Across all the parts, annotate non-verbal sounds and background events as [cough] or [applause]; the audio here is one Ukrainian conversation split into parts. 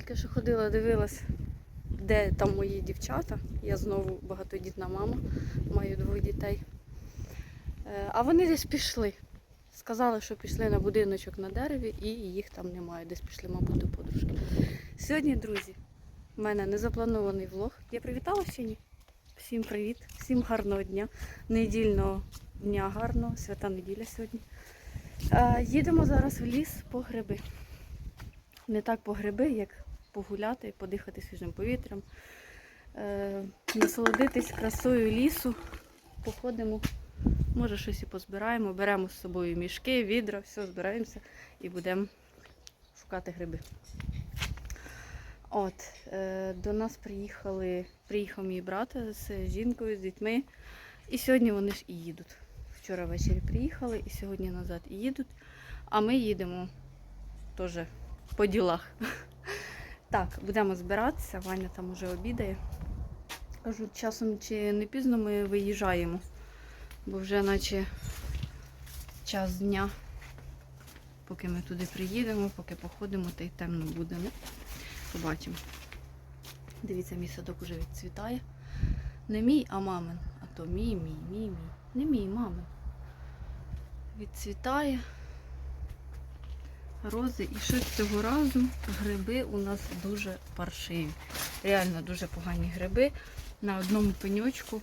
тільки що ходила, дивилась, де там мої дівчата. Я знову багатодітна мама, маю двох дітей. Е, А вони десь пішли. Сказали, що пішли на будиночок на дереві і їх там немає. Десь пішли, мабуть, до подружки. Сьогодні, друзі, в мене незапланований влог. Я привітала ще ні? Всім привіт, всім гарного дня, недільного дня гарного, свята неділя сьогодні. Е, Їдемо зараз в ліс по гриби. Не так по гриби, як погуляти, подихати свіжим повітрям, е, насолодитись красою лісу, походимо, може щось і позбираємо, беремо з собою мішки, відра, все, збираємося і будемо шукати гриби. От, е, до нас приїхали, приїхав мій брат з жінкою, з дітьми. І сьогодні вони ж і їдуть. Вчора ввечері приїхали і сьогодні назад і їдуть. А ми їдемо теж по ділах. Так, будемо збиратися. Ваня там уже обідає. Кажу, часом чи не пізно ми виїжджаємо, бо вже наче час дня. Поки ми туди приїдемо, поки походимо, та й темно буде. Ну, побачимо. Дивіться, мій садок уже відцвітає. Не мій, а мамин. А то мій, мій, мій, мій. Не мій, мамин. Відцвітає. Рози. І щось цього разу гриби у нас дуже паршиві. Реально дуже погані гриби. На одному пеньочку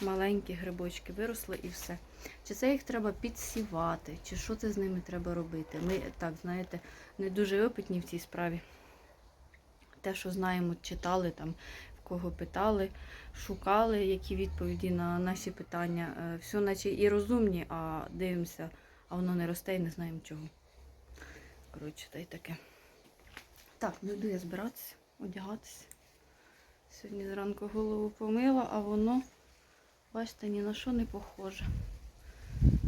маленькі грибочки виросли і все. Чи це їх треба підсівати, чи що це з ними треба робити? Ми так, знаєте, не дуже опитні в цій справі. Те, що знаємо, читали там, в кого питали, шукали які відповіді на наші питання. Е, Все наче і розумні, а дивимося, а воно не росте і не знаємо чого. Коротше, та й таке. Так, ну йду я збиратися, одягатися. Сьогодні зранку голову помила, а воно, бачите, ні на що не похоже.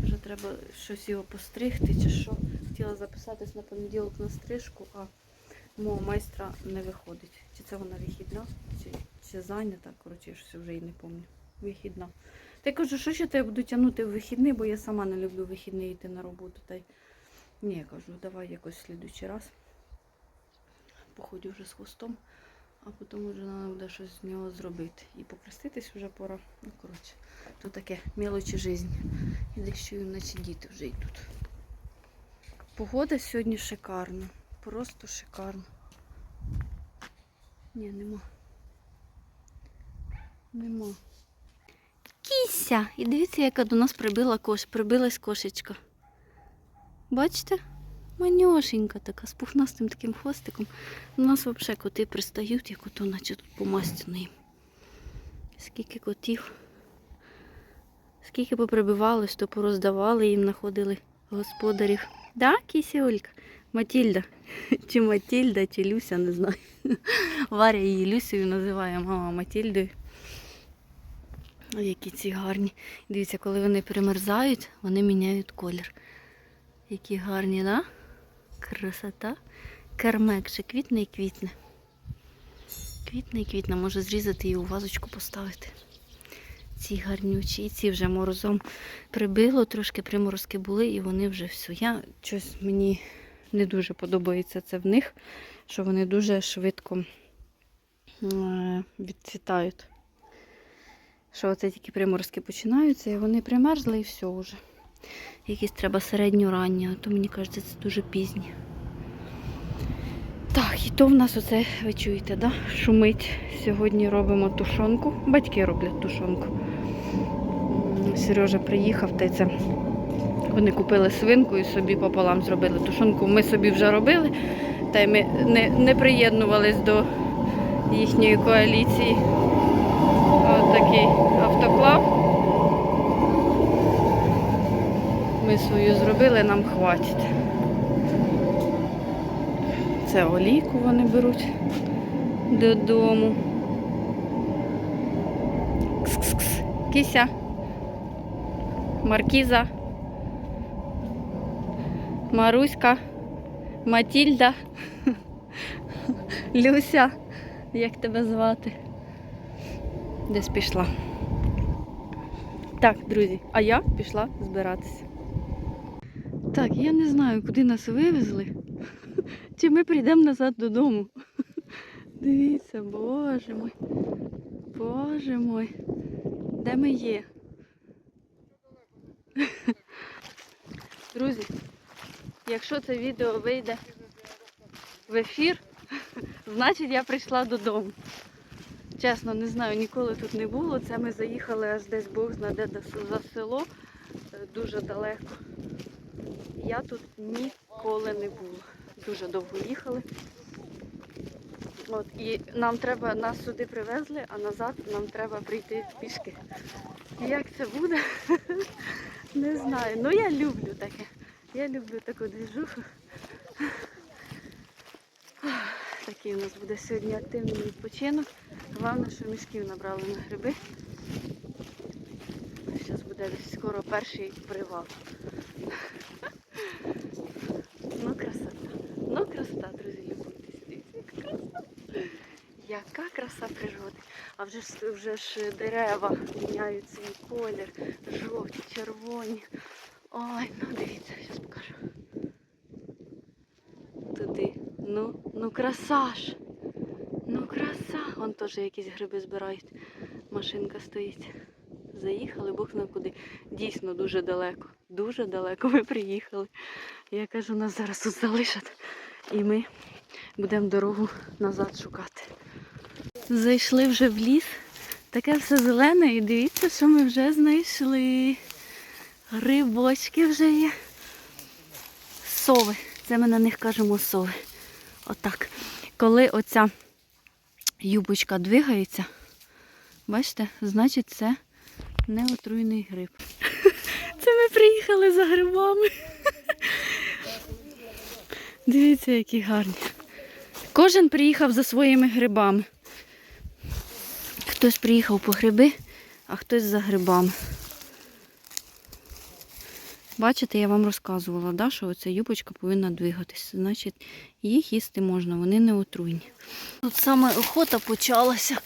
Вже треба щось його постригти чи що. Хотіла записатись на понеділок на стрижку, а мого майстра не виходить. Чи це вона вихідна, чи, чи зайнята. Коротше, я щось вже і не пам'ятаю. Вихідна. Та я кажу, що ще то я буду тягнути в вихідний, бо я сама не люблю вихідний йти на роботу. Та й ні, я кажу, давай якось в слідуючий раз. Походю вже з хвостом, а потім вже треба буде щось з нього зробити. І похреститись вже пора. Ну, коротше, то таке мелочі житті. І дещо наче діти вже йдуть. Погода сьогодні шикарна. Просто шикарна. Ні, нема. Нема. Кіся! І дивіться, яка до нас прибила кош, прибилась кошечка. Бачите? Манюшенька така, з пухнастим таким хвостиком. У нас взагалі коти пристають, як ото, наче тут помастяно їм. Скільки котів. Скільки поприбивались, то пороздавали їм, знаходили господарів. Да, кіся Олька? Матільда. [laughs] Чи Матільда, чи Люся, не знаю. [laughs] Варя її Люсею називає, мама Матільдою. Які ці гарні. Дивіться, коли вони перемерзають, вони міняють колір. Які гарні, да? Красота. Кермек ще квітне і квітне. Квітне і квітне, може зрізати і у вазочку поставити. Ці гарнючі, і ці вже морозом прибило, трошки приморозки були, і вони вже все. Я щось мені не дуже подобається це в них, що вони дуже швидко е, відцвітають. Що оце тільки приморозки починаються, і вони примерзли і все вже. Якісь треба середню ранню, а то мені кажеться, це дуже пізні. Так, і то в нас оце, ви чуєте, да? шумить. Сьогодні робимо тушонку. Батьки роблять тушонку. Сережа приїхав, та це вони купили свинку і собі пополам зробили тушонку. Ми собі вже робили, та й ми не, не приєднувались до їхньої коаліції. Ось такий автоклав. Ми свою зробили, нам хватить. Це олійку вони беруть додому. Кс-кс-кс. Кися. Маркіза. Маруська. Матільда. [laughs] Люся. Як тебе звати? Десь пішла. Так, друзі, а я пішла збиратися. Так, я не знаю, куди нас вивезли. [laughs] Чи ми прийдемо назад додому. [laughs] Дивіться, боже мой. Боже мой. Де ми є? [laughs] Друзі, якщо це відео вийде в ефір, значить я прийшла додому. Чесно, не знаю, ніколи тут не було. Це ми заїхали аж десь Бог знаде за село, е, дуже далеко. Я тут ніколи не була. Дуже довго їхали. От, і нам треба, нас сюди привезли, а назад нам треба прийти пішки. Як це буде? [laughs] Не знаю. Ну я люблю таке. Я люблю таку двіжуху. Такий у нас буде сьогодні активний відпочинок. Головне, що мішків набрали на гриби. Зараз буде скоро перший привал. Ну, красота. Ну, красота, друзі, любуйтесь. Дивіться, яка краса. Яка краса природи. А вже ж, вже ж дерева міняють свій колір. Жовті, червоні. Ой, ну дивіться, зараз покажу. Туди. Ну, ну краса ж. Ну краса. Вон теж якісь гриби збирають. Машинка стоїть. Заїхали, Бог зна куди. Дійсно дуже далеко. Дуже далеко ми приїхали. Я кажу, нас зараз тут залишать. І ми будемо дорогу назад шукати. Зайшли вже в ліс. Таке все зелене і дивіться, що ми вже знайшли. Грибочки вже є. Сови. Це ми на них кажемо сови. Отак. Коли оця юбочка двигається, бачите, значить це не отруйний гриб. [laughs] Це ми приїхали за грибами. [laughs] Дивіться, які гарні. Кожен приїхав за своїми грибами. Хтось приїхав по гриби, а хтось за грибами. Бачите, я вам розказувала, да, що оця юбочка повинна двигатися. Значить, їх їсти можна, вони не отруйні. Тут саме охота почалася.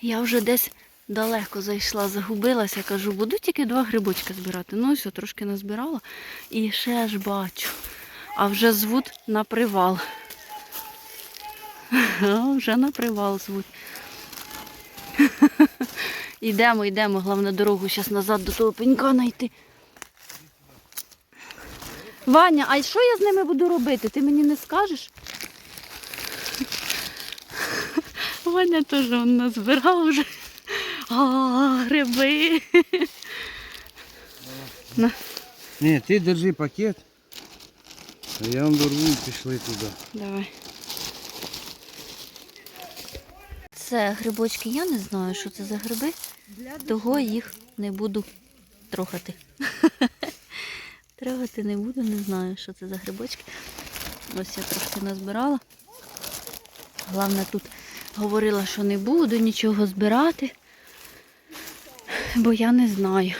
Я вже десь далеко зайшла, загубилася. Кажу, буду тільки два грибочки збирати. Ну, ось трошки назбирала. І ще ж бачу. А вже звуть на привал. [laughs] Вже на привал звуть. [laughs] Йдемо, йдемо, головне дорогу зараз назад до того пенька знайти. Ваня, а що я з ними буду робити? Ти мені не скажеш? [laughs] Ваня теж он назбирав вже. [laughs] А, гриби. На, Ні, ти держи пакет. А я вам дорву і пішли туди. давай. Це грибочки, я не знаю, що це за гриби, того їх не буду трогати. [laughs] Трогати не буду, не знаю, що це за грибочки. Ось я трошки назбирала. Головне, тут говорила, що не буду нічого збирати, бо я не знаю.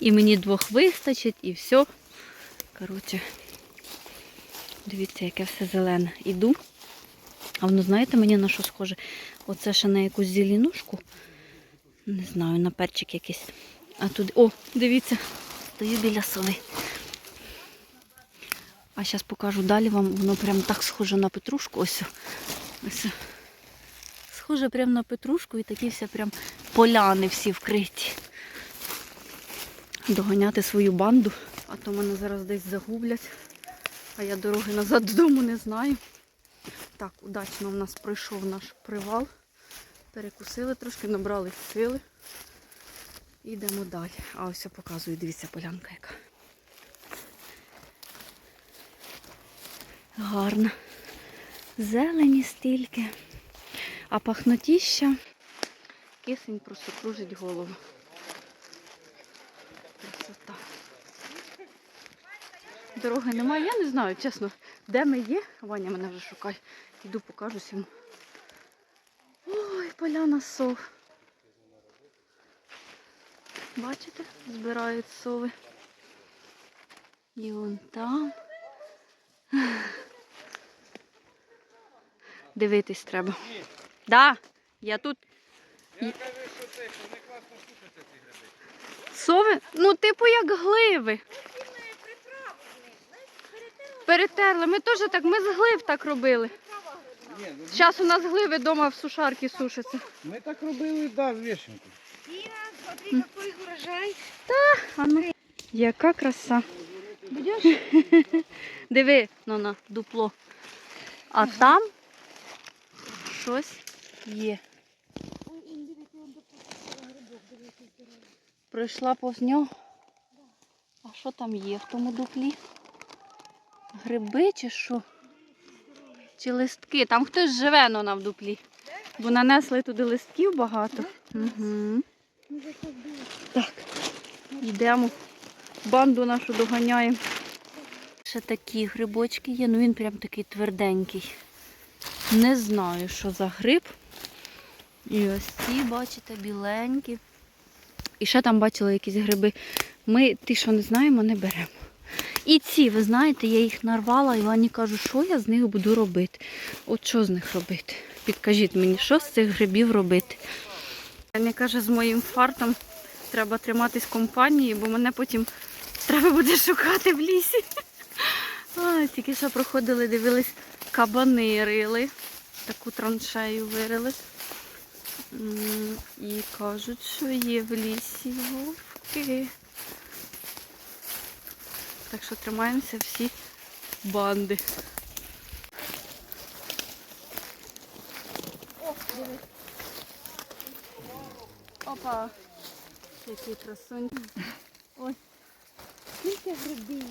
І мені двох вистачить, і все. Коротше, дивіться, яке все зелене. Іду. А воно, знаєте, мені на що схоже? Оце ще на якусь зеленушку. Не знаю, на перчик якийсь. А тут, о, дивіться, стою біля соли. А зараз покажу далі вам, воно прям так схоже на петрушку. Ось. Ось. Схоже прям на петрушку і такі всі прям поляни всі вкриті. Доганяти свою банду, а то мене зараз десь загублять. А я дороги назад додому не знаю. Так, удачно в нас пройшов наш привал. Перекусили трошки, набрали сили. Йдемо далі. А ось я показую, дивіться, полянка яка. Гарна. Зелені стільки. А пахнотіща. Кисень просто кружить голову. Красота. Дороги немає, я не знаю, чесно, де ми є. Ваня мене вже шукає. Іду покажусь йому. Ой, поляна сов. Бачите, збирають сови. І вон там. Дивитись треба. Да, я тут. Я кажу, що це, що вони класно сушаться ці гриби. Сови? Ну, типу як гливи. Перетерли. Ми теж так, ми з глив так робили. Ні, ну, Зараз у нас гливи вдома в сушарці сушаться. Ми так робили, да, з вішенку. Дина, смотри, какой урожай. А ну, яка краса. Будешь? [laughs] Диви, ну на дупло. А там щось є. Пройшла повз нього. А що там є в тому дуплі? Гриби чи що? Чи листки? Там хтось живе ну, на в дуплі. Бо нанесли туди листків багато. Угу. Так, йдемо. Банду нашу доганяємо. Ще такі грибочки є, ну він прям такий тверденький. Не знаю, що за гриб. І ось ці, бачите, біленькі. І ще там бачила якісь гриби. Ми ті, що не знаємо, не беремо. І ці, ви знаєте, я їх нарвала і Вані кажу, що я з них буду робити. От що з них робити? Підкажіть мені, що з цих грибів робити. Ваня каже, з моїм фартом треба триматись компанії, бо мене потім треба буде шукати в лісі. [laughs] А, тільки що проходили, дивились, кабани рили. Таку траншею вирили. І кажуть, що є в лісі вовки. Так що тримаємося всі банди. Опа! Який красунь. Ой, Сколько грибів.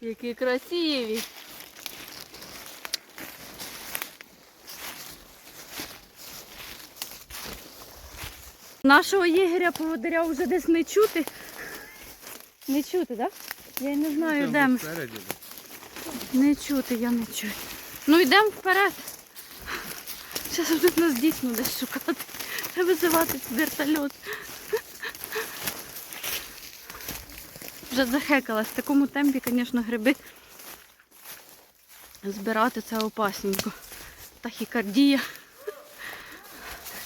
які красиві. Нашого єгеря поводиря вже десь не чути. Не чути, так? Да? Я й не знаю, де ми. Не чути, я не чую. Ну йдемо вперед. Зараз будуть нас дійсно десь шукати. Треба визивати вертольот. Вже захекалась. В такому темпі, звісно, гриби збирати це опасненько. Тахікардія.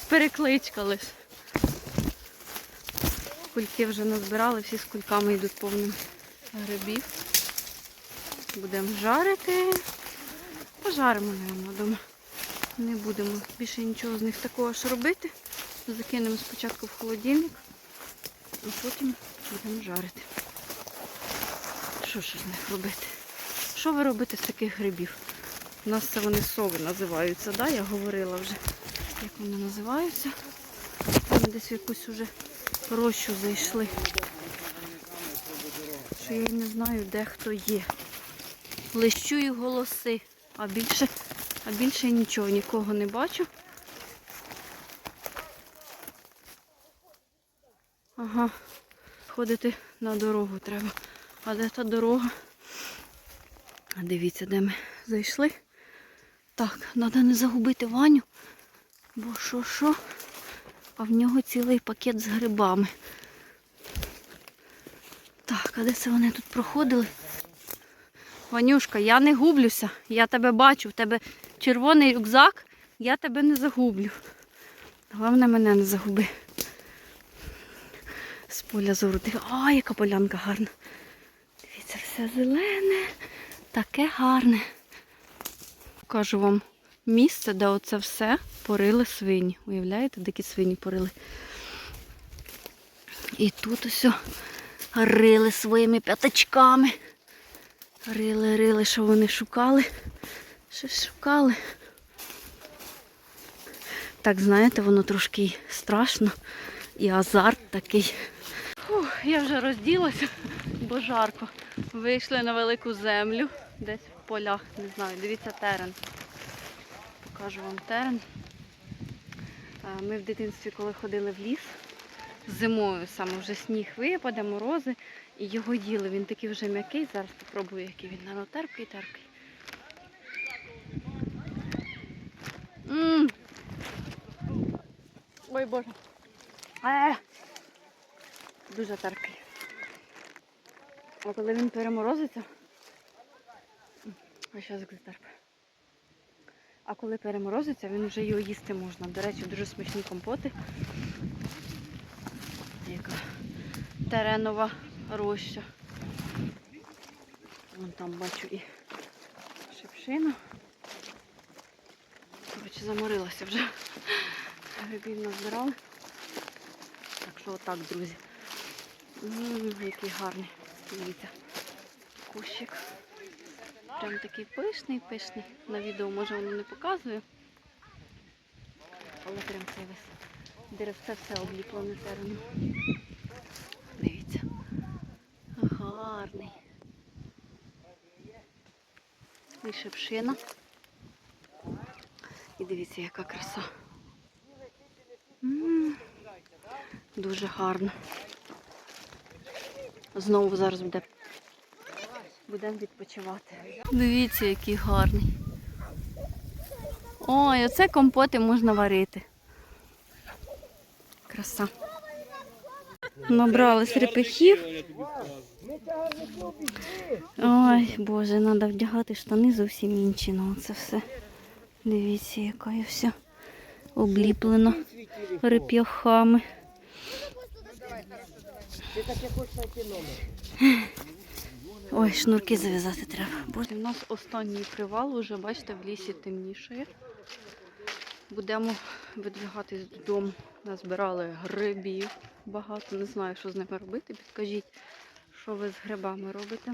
Перекличка лиш. Кульки вже назбирали, всі з кульками йдуть повним грибів. Будемо жарити. Пожаримо, наверное, вдома. Не будемо більше нічого з них такого ж робити. Закинемо спочатку в холодильник, а потім будемо жарити. Що ж з них робити? Що ви робите з таких грибів? У нас це вони сови називаються, да? я говорила вже, як вони називаються. Вони десь якусь уже рощу зайшли. Що я не знаю, де хто є. Лиш чую голоси, а більше, а більше нічого, нікого не бачу. Ага, ходити на дорогу треба. А де та дорога? А Дивіться, де ми зайшли. Так, треба не загубити Ваню. Бо що, що? А в нього цілий пакет з грибами. Так, а де це вони тут проходили? Ванюшка, я не гублюся. Я тебе бачу, в тебе червоний рюкзак, я тебе не загублю. Головне, мене не загуби. З поля зору. А, яка полянка гарна. Дивіться, все зелене, таке гарне. Покажу вам місце, де оце все порили свині. Уявляєте, дикі свині порили. І тут ось рили своїми п'ятачками. Рили, рили, що вони шукали. Щось шукали. Так, знаєте, воно трошки страшно. І азарт такий. Фух, я вже розділася, бо жарко. Вийшли на велику землю, десь в полях, не знаю, дивіться терен. Покажу вам терен. Е, Ми в дитинстві, коли ходили в ліс, зимою саме вже сніг випаде, морози, і його їли. Він такий вже м'який. Зараз спробую, який він Наверно, терпкий, терпкий. Ой Боже. Е. Дуже терпкий. А коли він переморозиться, а зараз як терпе. А коли переморозиться, він вже його їсти можна. До речі, дуже смачні компоти. Яка теренова роща. Вон там бачу і ще шипшина. Коротше, заморилася вже. Грибів назбирали. Так що отак, друзі. М, який гарний. Дивіться. Кущик. Прям такий пишний, пишний. На відео може воно не показує. Але прям цей весь деревце все обліплене тереном. Дивіться. Гарний. І шипшина. І дивіться, яка краса. Дуже гарно. Знову зараз буде. Будемо відпочивати. Дивіться, який гарний. Ой, оце компоти можна варити. Краса. Набрали репихів. Ой, Боже, треба вдягати штани зовсім інші. Ну, це все. Дивіться, яка я вся обліплена реп'яхами. Ой, шнурки зав'язати треба. Боже, у нас останній привал, уже бачите, в лісі темнішає. Будемо видвигатись додому. Назбирали грибів багато. Не знаю, що з ними робити. Підкажіть, що ви з грибами робите.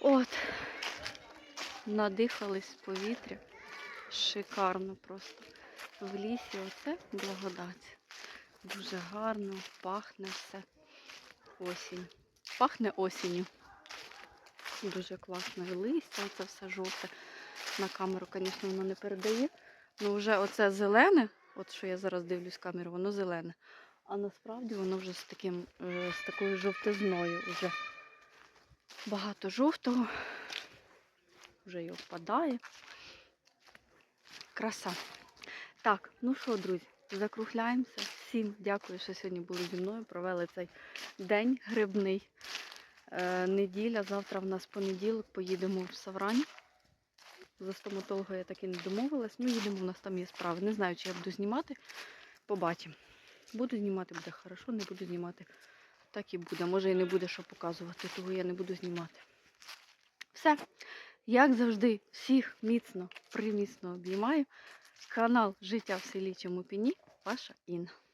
От, надихались повітря. Шикарно просто. В лісі оце благодать. Дуже гарно, пахне все. Осінь. Пахне осінню. Дуже класно. І листя, це все жовте. На камеру, звісно, воно не передає. Ну вже оце зелене, от що я зараз дивлюсь камеру, воно зелене. А насправді воно вже з таким, е, з такою жовтизною. Вже багато жовтого. Вже й опадає. Краса. Так, ну що, друзі, закругляємося. Всім дякую, що сьогодні були зі мною. Провели цей день грибний. Е, неділя, завтра в нас понеділок, поїдемо в Саврань. За стоматолога я так і не домовилась. Ну, їдемо, у нас там є справи. Не знаю, чи я буду знімати. Побачимо. Буду знімати, буде хорошо, не буду знімати. Так і буде. Може і не буде що показувати, того я не буду знімати. Все. Як завжди, всіх міцно, приміцно обіймаю. Канал Життя в селі Чемопіні. Ваша Інна.